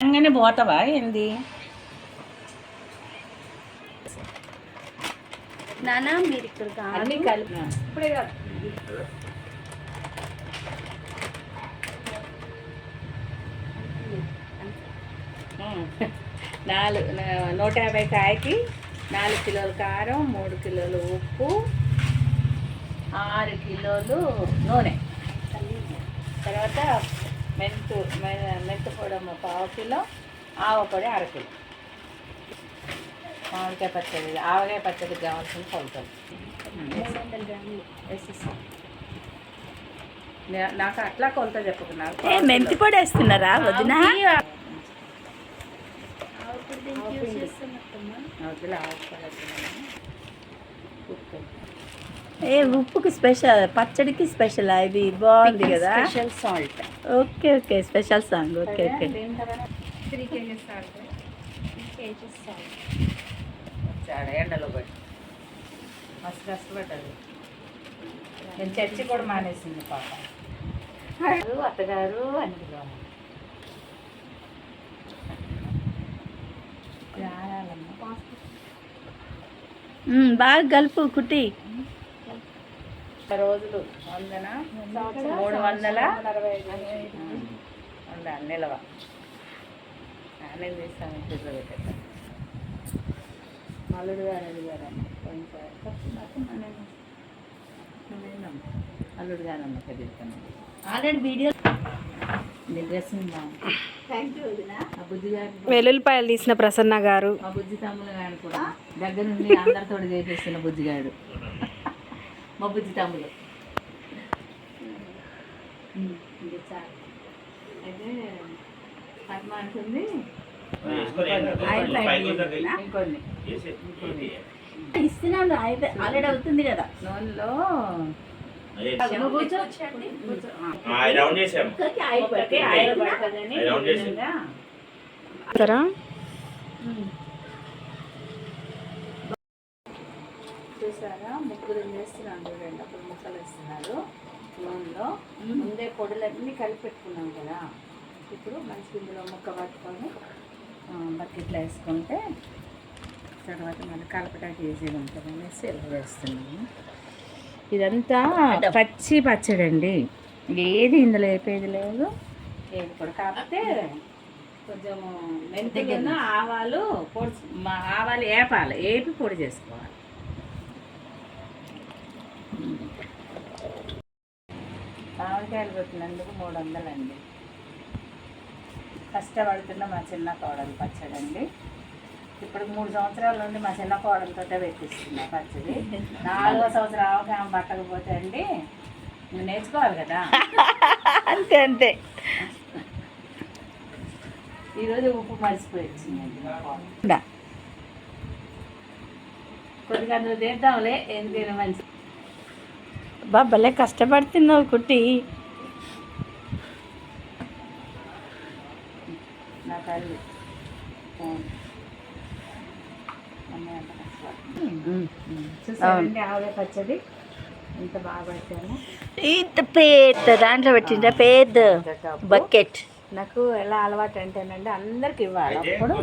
అంగనే పోతావా? ఏంది? నానా మీరు ఇక్కడ అన్ని కలిపి ఇప్పుడే కాదు. నాలుగు నూట యాభై కాయకి నాలుగు కిలోల కారం మూడు కిలోలు ఉప్పు ఆరు కిలోలు నూనె. తర్వాత మెంతు మె- మెంతు పొడి ఒక పావు కిలో ఆవ పొడి అర కిలో. మామిడికాయ పచ్చడి ఆవకాయ పచ్చడికి కావాల్సిన కొలతలు. నాకు అట్లా కొలత చెప్పుకున్నారు. మెంతి పొడి వేస్తున్నారా? వదిన? ఏ ఉప్పుకి స్పెషల్ పచ్చడికి స్పెషల్? ఇది బాగుంది కదా. Special salt okay okay. Special song. Okay okay. Three KGs salt KGs salt వచ్చాడు ఎండలో మస్తు కష్టపడ్డది నేను చర్చి కూడా మానేసింది పాప. అత్తగారు, అని పిలవాలి. బాగా కలుపు కుట్టి. రోజులు వందన? మూడు వందల? ఉండాలి నిలవ. నేను తీస్తాను ఫ్రిడ్జ్లో గారు అది గారు అల్లుడు గారు అమ్మ పెద్దతాను ఆల్రెడీ వీడియో వెల్లుల్లిపాయలు తీసిన ప్రసన్న గారు. మా బుజ్జి తమ్ముడు గారు కూడా దగ్గర నుండి అందరితో చేపిస్తున్న బుజ్జిగాడు మా బుజ్జి తమ్ముడు. అయితే పద్మ అంటుంది. ఇస్తున్నాను ఆల్రెడీ అవుతుంది కదా. నూనెలో కూర్చో. చూసారా ముగ్గురు వేస్తున్నాను చూడండి అప్పుడు ముక్కలు వేస్తున్నారు. నూనెలో. ముందే పొడులన్నీ కలిపి పెట్టుకున్నాం కదా. ఇప్పుడు మంచి ఇందులో ముక్క పట్టుకొని బకెట్లో వేసుకుంటే తర్వాత మళ్ళీ కలపటానికి ఈజీగా ఉంటుంది అనేసి ఇలా వేస్తున్నాము. ఇదంతా పచ్చి పచ్చడి అండి. ఏది ఇందులో వేపేది లేదు. ఏది కూడా కాకపోతే కొంచెం మెంతులు ఆవాలు పొడి మా ఆవాలు వేపాలి. వేపి పొడి చేసుకోవాలి. మామిడికాయలు కొట్టినందుకు మూడు వందలండి కష్టపడుతున్న మా చిన్న కోడలు పచ్చడి అండి ఇప్పుడు మూడు సంవత్సరాల నుండి మా చిన్న కోడలతో పెట్టిస్తున్నా పచ్చడి. నాలుగో సంవత్సరం ఆమె పట్టకపోతే అండి నువ్వు నేర్చుకోవాలి కదా? అంతే అంతే. ఈరోజు ఉప్పు మర్చిపోయి వచ్చిందండి మా కోడలు. కొద్దిగా నువ్వు తింటాంలే ఏం తిన మంచి బా భలే కష్టపడుతున్నావు కుట్టి. నా తల్లి. చూసారండి ఆవిడ పచ్చడి? ఎంత బాగా పెట్టాను ఇంత పెద్ద దాంట్లో పెట్టిండ్రా పెద్ద బకెట్. నాకు ఎలా అలవాటు అంటేనండి అందరికి ఇవ్వాలి. అప్పుడు